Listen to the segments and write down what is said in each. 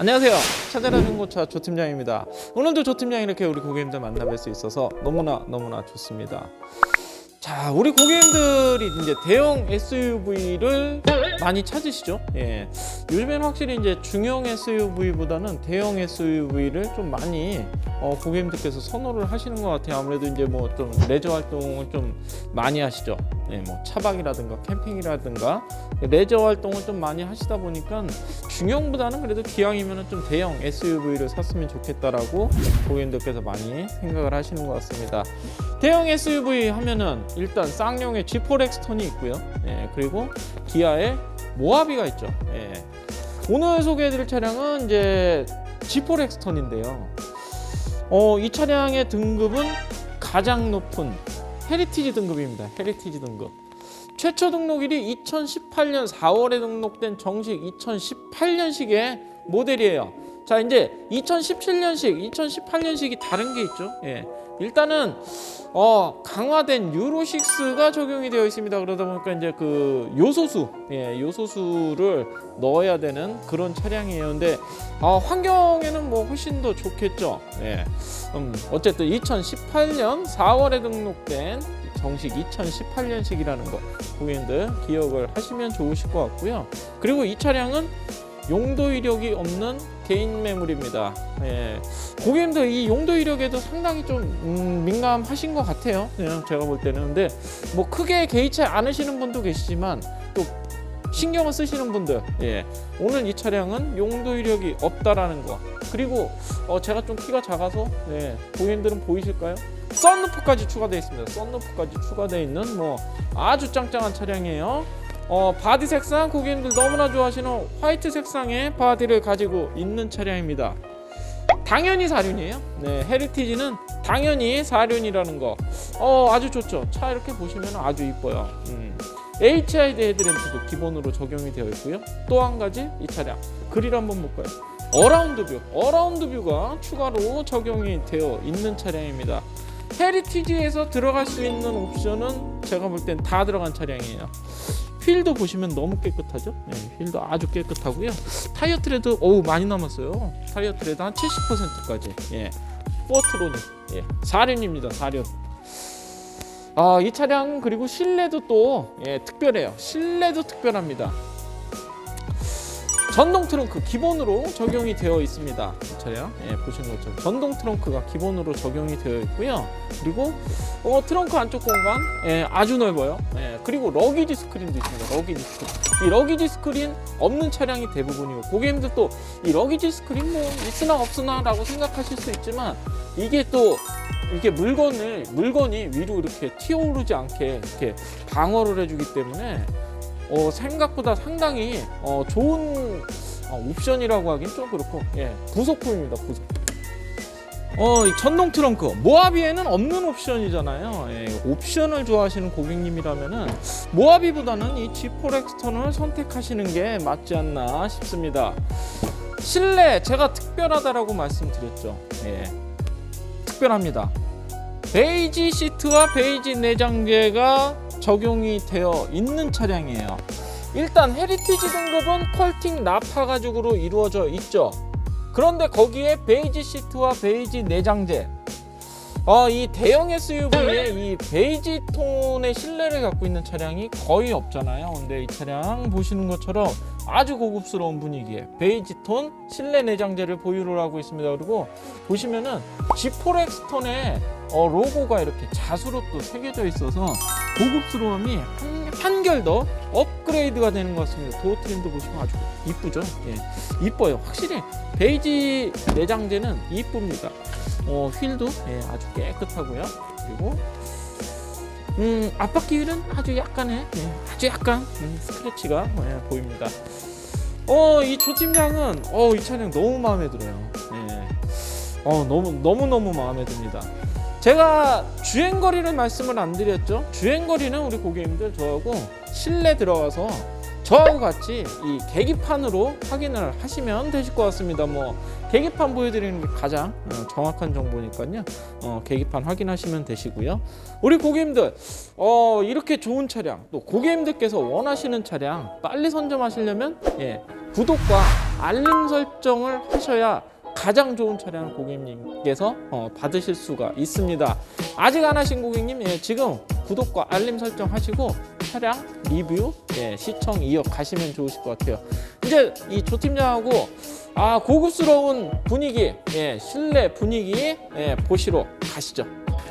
안녕하세요. 찾아라 중고차 조 팀장입니다. 오늘도 조 팀장 이렇게 우리 고객님들 만나뵐 수 있어서 너무나 너무나 좋습니다. 자, 우리 고객님들이 이제 대형 SUV를 많이 찾으시죠? 예. 요즘에는 확실히 이제 중형 SUV보다는 대형 SUV를 좀 많이 어, 고객님들께서 선호를 하시는 것 같아요. 아무래도 이제 뭐 좀 레저 활동을 좀 많이 하시죠. 예, 뭐 차박이라든가 캠핑이라든가 레저 활동을 좀 많이 하시다 보니까 중형보다는 그래도 기왕이면 좀 대형 SUV를 샀으면 좋겠다라고 고객님들께서 많이 생각을 하시는 것 같습니다. 대형 SUV 하면은 일단 쌍용의 G4 엑스턴이 있고요. 예, 그리고 기아의 모하비가 있죠. 예. 오늘 소개해드릴 차량은 이제 G4 엑스턴인데요. 어, 이 차량의 등급은 가장 높은 헤리티지 등급입니다. 헤리티지 등급. 최초 등록일이 2018년 4월에 등록된 정식 2018년식의 모델이에요. 자, 이제 2017년식, 2018년식이 다른 게 있죠. 예. 일단은 어, 강화된 유로 6가 적용이 되어 있습니다. 그러다 보니까 이제 그 요소수, 예, 요소수를 넣어야 되는 그런 차량이에요. 근데 어, 환경에는 뭐 훨씬 더 좋겠죠. 예. 음, 어쨌든 2018년 4월에 등록된 정식 2018년식이라는 거 고객님들 기억을 하시면 좋으실 것 같고요. 그리고 이 차량은 용도 이력이 없는 개인 매물입니다. 예. 고객님들 이 용도 이력에도 상당히 좀 음, 민감하신 것 같아요. 그냥 제가 볼 때는 근데 뭐 크게 개의치 않으시는 분도 계시지만 또 신경을 쓰시는 분들, 예. 오늘 이 차량은 용도 이력이 없다라는 거. 그리고 어, 제가 좀 키가 작아서 예, 고객님들은 보이실까요? 썬루프까지 추가되어 있습니다. 썬루프까지 추가되어 있는 뭐 아주 짱짱한 차량이에요. 어, 바디 색상 고객님들 너무나 좋아하시는 화이트 색상의 바디를 가지고 있는 차량입니다. 당연히 사륜이에요. 네, 헤리티지는 당연히 사륜이라는 거. 어, 아주 좋죠. 차 이렇게 보시면 아주 이뻐요. 음. HID 헤드램프도 기본으로 적용이 되어 있고요. 또 한 가지 이 차량 그릴 한번 볼까요? 어라운드 뷰, 어라운드 뷰가 추가로 적용이 되어 있는 차량입니다. 헤리티지에서 들어갈 수 있는 옵션은 제가 볼 땐 다 들어간 차량이에요. 휠도 보시면 너무 깨끗하죠? 네, 휠도 아주 깨끗하고요. 타이어 트레드 어우 많이 남았어요. 타이어 트레드 한 70%까지. 예. 포트로닉. 예. 4륜입니다. 4륜. 아, 이 차량 그리고 실내도 또 예, 특별해요. 실내도 특별합니다. 전동 트렁크 기본으로 적용이 되어 있습니다. 이 차량 예, 보시는 것처럼 전동 트렁크가 기본으로 적용이 되어 있고요. 그리고 어, 트렁크 안쪽 공간 예, 아주 넓어요. 예, 그리고 러기지 스크린도 있습니다. 러기지 스크린. 이 러기지 스크린 없는 차량이 대부분이고 고객님들 또 이 러기지 스크린 뭐 있으나 없으나라고 생각하실 수 있지만 이게 또 이렇게 물건을 물건이 위로 이렇게 튀어오르지 않게 이렇게 방어를 해주기 때문에 어, 생각보다 상당히 어, 좋은 어, 옵션이라고 하긴 좀 그렇고 예, 부속품입니다 부속. 어, 이 전동 트렁크 모하비에는 없는 옵션이잖아요. 예, 옵션을 좋아하시는 고객님이라면은 모하비보다는 이 G4 엑스턴을 선택하시는 게 맞지 않나 싶습니다. 실내 제가 특별하다라고 말씀드렸죠. 예, 특별합니다. 베이지 시트와 베이지 내장재가 적용이 되어 있는 차량이에요. 일단 헤리티지 등급은 컬팅 나파 가죽으로 이루어져 있죠. 그런데 거기에 베이지 시트와 베이지 내장재 어, 이 대형 SUV에 이 베이지 톤의 실내를 갖고 있는 차량이 거의 없잖아요. 근데 이 차량 보시는 것처럼 아주 고급스러운 분위기에 베이지 톤 실내 내장재를 보유를 하고 있습니다. 그리고 보시면은 G4 엑스톤의 어, 로고가 이렇게 자수로 또 새겨져 있어서 고급스러움이 한, 한결 더 업그레이드가 되는 것 같습니다. 도어 트림도 보시면 아주 이쁘죠? 예, 이뻐요. 확실히 베이지 내장재는 이쁩니다. 어, 휠도 예, 아주 깨끗하고요. 그리고 음, 앞바퀴 휠은 아주 약간의 예, 아주 약간 음, 스크래치가 예, 보입니다. 어, 이 조팀장은 어, 이 차량 너무 마음에 들어요. 예. 어, 너무 너무 너무 마음에 듭니다. 제가 주행 거리를 말씀을 안 드렸죠. 주행 거리는 우리 고객님들 저하고 실내 들어가서 저하고 같이 이 계기판으로 확인을 하시면 되실 것 같습니다. 뭐 계기판 보여드리는 게 가장 어, 정확한 정보니까요. 어, 계기판 확인하시면 되시고요. 우리 고객님들 어, 이렇게 좋은 차량 또 고객님들께서 원하시는 차량 빨리 선점하시려면 예, 구독과 알림 설정을 하셔야 가장 좋은 차량을 고객님께서 어, 받으실 수가 있습니다. 아직 안 하신 고객님 예, 지금 구독과 알림 설정 하시고 차량 리뷰 예, 시청 이어가시면 좋으실 것 같아요. 이제 이 조 팀장하고 아 고급스러운 분위기 예, 실내 분위기 예, 보시러 가시죠.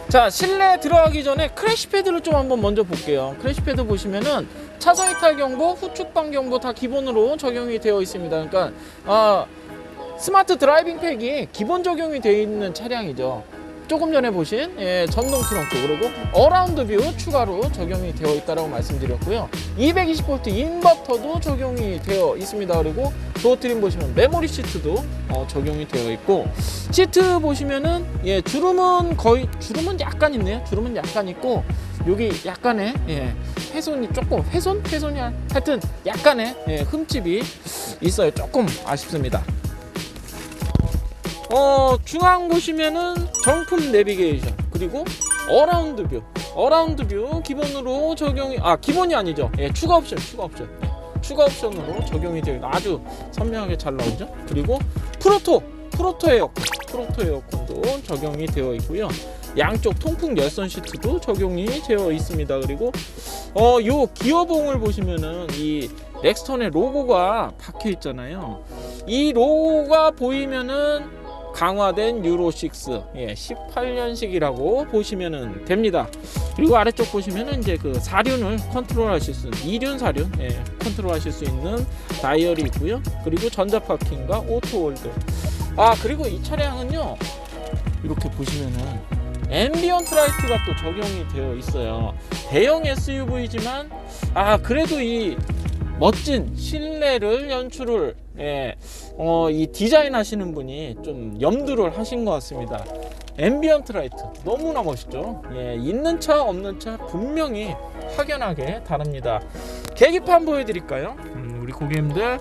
자 실내 들어가기 전에 크래시 패드를 좀 한번 먼저 볼게요. 크래시 패드 보시면은 차선 이탈 경보, 후측 방 경보 다 기본으로 적용이 되어 있습니다. 그러니까 아 스마트 드라이빙 팩이 기본 적용이 되어 있는 차량이죠. 조금 전에 보신 예, 전동 트렁크 그리고 어라운드 뷰 추가로 적용이 되어 있다고 말씀드렸고요. 220V 인버터도 적용이 되어 있습니다. 그리고 도어 트림 보시면 메모리 시트도 어, 적용이 되어 있고 시트 보시면은 예, 주름은 거의 주름은 약간 있네요. 주름은 약간 있고 여기 약간의 예, 훼손이 조금 훼손 훼손이 한- 하여튼 약간의 예, 흠집이 있어요. 조금 아쉽습니다. 어 중앙 보시면은 정품 내비게이션 그리고 어라운드 뷰. 어라운드 뷰 기본으로 적용이 아 기본이 아니죠. 예 추가 옵션 추가 옵션. 예, 추가 옵션으로 적용이 되어 아주 선명하게 잘 나오죠. 그리고 프로토 프로토 에어컨 프로토 에어컨도 적용이 되어 있고요. 양쪽 통풍 열선 시트도 적용이 되어 있습니다. 그리고 어요 기어봉을 보시면은 이 렉스턴의 로고가 박혀 있잖아요. 이 로고가 보이면은 강화된 유로 6 예, 18년식이라고 보시면 됩니다. 그리고 아래쪽 보시면은 이제 그 사륜을 컨트롤 하실 수 있는 이륜 사륜 예, 컨트롤 하실 수 있는 다이얼이 있고요. 그리고 전자 파킹과 오토 홀드. 아 그리고 이 차량은요 이렇게 보시면은 앰비언트 라이트가 또 적용이 되어 있어요. 대형 SUV지만 아 그래도 이 멋진 실내를 연출을 예, 어, 이 디자인 하시는 분이 좀 염두를 하신 것 같습니다. 앰비언트 라이트 너무나 멋있죠. 예, 있는 차 없는 차 분명히 확연하게 다릅니다. 계기판 보여드릴까요? 음, 우리 고객님들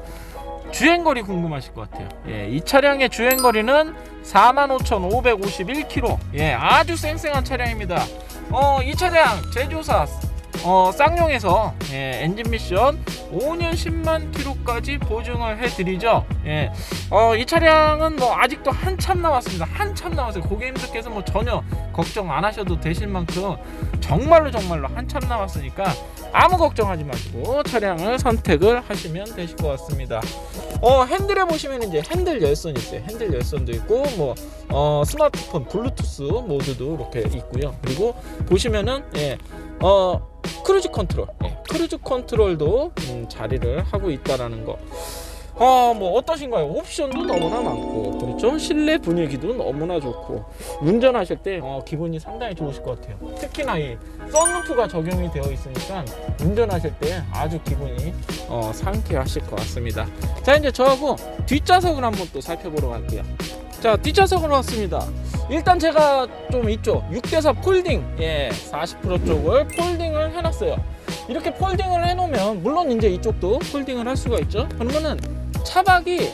주행거리 궁금하실 것 같아요. 예, 이 차량의 주행거리는 45,551km. 예, 아주 쌩쌩한 차량입니다. 어, 이 차량 제조사 어, 쌍용에서 예, 엔진 미션 5년 10만 킬로까지 보증을 해드리죠. 예, 어, 이 차량은 뭐 아직도 한참 남았습니다. 한참 남았어요. 고객님들께서 뭐 전혀 걱정 안 하셔도 되실 만큼 정말로 정말로 한참 남았으니까 아무 걱정하지 마시고 차량을 선택을 하시면 되실 것 같습니다. 어, 핸들에 보시면 이제 핸들 열선이 있어요. 핸들 열선도 있고 뭐 어, 스마트폰 블루투스 모드도 이렇게 있고요. 그리고 보시면은 예, 어, 크루즈 컨트롤, 예, 크루즈 컨트롤도 음, 자리를 하고 있다라는 거. 아, 뭐 어떠신가요? 옵션도 너무나 많고, 그렇죠? 실내 분위기도 너무나 좋고, 운전하실 때 어, 기분이 상당히 좋으실 것 같아요. 특히나 이 썬루프가 적용이 되어 있으니까 운전하실 때 아주 기분이 어, 상쾌하실 것 같습니다. 자, 이제 저하고 뒷좌석을 한번 또 살펴보러 갈게요. 자, 뒷좌석으로 왔습니다. 일단 제가 좀 이쪽 6대4 폴딩, 예, 40% 쪽을 폴딩을 해놨어요. 이렇게 폴딩을 해놓으면 물론 이제 이쪽도 폴딩을 할 수가 있죠. 그러면은 차박이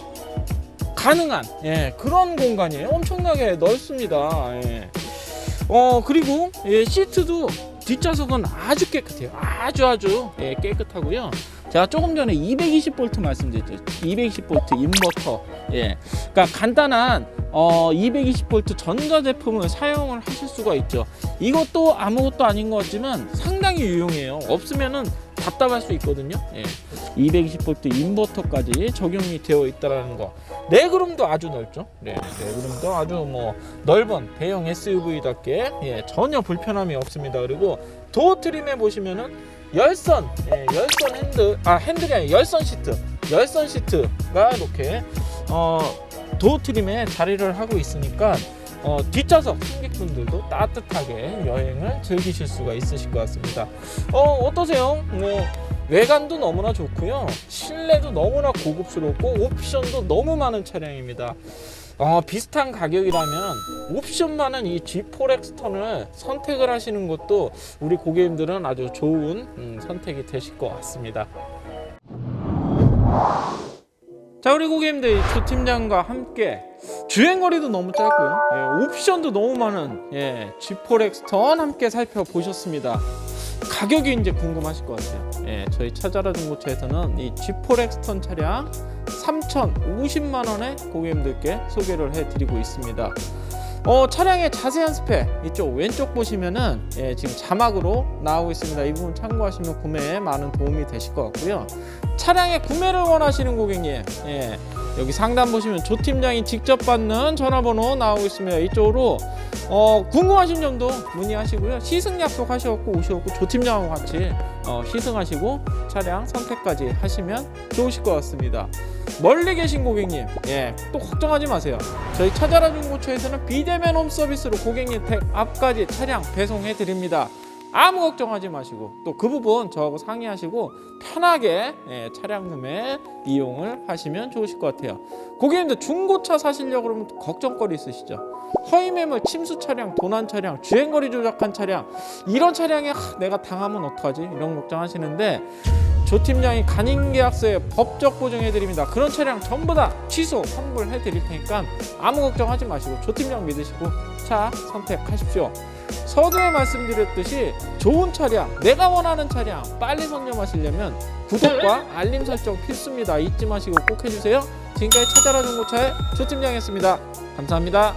가능한 예, 그런 공간이에요. 엄청나게 넓습니다. 예. 어 그리고 예, 시트도 뒷좌석은 아주 깨끗해요. 아주 아주 예, 깨끗하고요. 제가 조금 전에 220V 말씀드렸죠. 220V 인버터. 예. 그러니까 간단한 어 220V 전자 제품을 사용을 하실 수가 있죠. 이것도 아무것도 아닌 것 같지만 상당히 유용해요. 없으면은 답답할 수 있거든요. 예. 220V 인버터까지 적용이 되어 있다라는 거. 레그룸도 아주 넓죠. 네, 레그룸도 아주 뭐 넓은 대형 SUV답게 예, 전혀 불편함이 없습니다. 그리고 도어 트림에 보시면은 열선, 예, 열선 핸들, 아 핸들이 아니라 열선 시트, 열선 시트가 이렇게 어, 도어 트림에 자리를 하고 있으니까 어, 뒷좌석 승객분들도 따뜻하게 여행을 즐기실 수가 있으실 것 같습니다. 어, 어떠세요? 뭐 외관도 너무나 좋고요. 실내도 너무나 고급스럽고 옵션도 너무 많은 차량입니다. 어, 비슷한 가격이라면 옵션 많은 이 G4 렉스턴을 선택을 하시는 것도 우리 고객님들은 아주 좋은 음, 선택이 되실 것 같습니다. 자 우리 고객님들 조 팀장과 함께 주행거리도 너무 짧고요. 예, 옵션도 너무 많은 예, G4 렉스턴 함께 살펴보셨습니다. 가격이 이제 궁금하실 것 같아요 예, 저희 차자라 중고차에서는 이 G4 렉스턴 차량 3,050만 원에 고객님들께 소개를 해드리고 있습니다. 어, 차량의 자세한 스펙 이쪽 왼쪽 보시면은 예, 지금 자막으로 나오고 있습니다. 이 부분 참고하시면 구매에 많은 도움이 되실 것 같고요. 차량의 구매를 원하시는 고객님, 예, 여기 상단 보시면 조 팀장이 직접 받는 전화번호 나오고 있습니다. 이쪽으로 어, 궁금하신 점도 문의하시고요. 시승 약속하셔갖고 오셔갖고 조 팀장하고 같이 어, 시승하시고 차량 선택까지 하시면 좋으실 것 같습니다. 멀리 계신 고객님, 예, 또 걱정하지 마세요. 저희 찾아라 중고차에서는 비대면 홈 서비스로 고객님 댁 앞까지 차량 배송해 드립니다. 아무 걱정하지 마시고 또 그 부분 저하고 상의하시고 편하게 예, 차량 구매 이용을 하시면 좋으실 것 같아요. 고객님들 중고차 사시려고 그러면 또 걱정거리 있으시죠? 허위 매물, 침수 차량, 도난 차량, 주행거리 조작한 차량 이런 차량에 하, 내가 당하면 어떡하지? 이런 걱정하시는데 조 팀장이 간인계약서에 법적 보증해 드립니다. 그런 차량 전부 다 취소 환불해 드릴 테니까 아무 걱정하지 마시고 조 팀장 믿으시고 차 선택하십시오. 서두에 말씀드렸듯이 좋은 차량, 내가 원하는 차량 빨리 선점하시려면 구독과 알림 설정 필수입니다. 잊지 마시고 꼭 해주세요. 지금까지 찾아라 중고차의 조 팀장이었습니다. 감사합니다.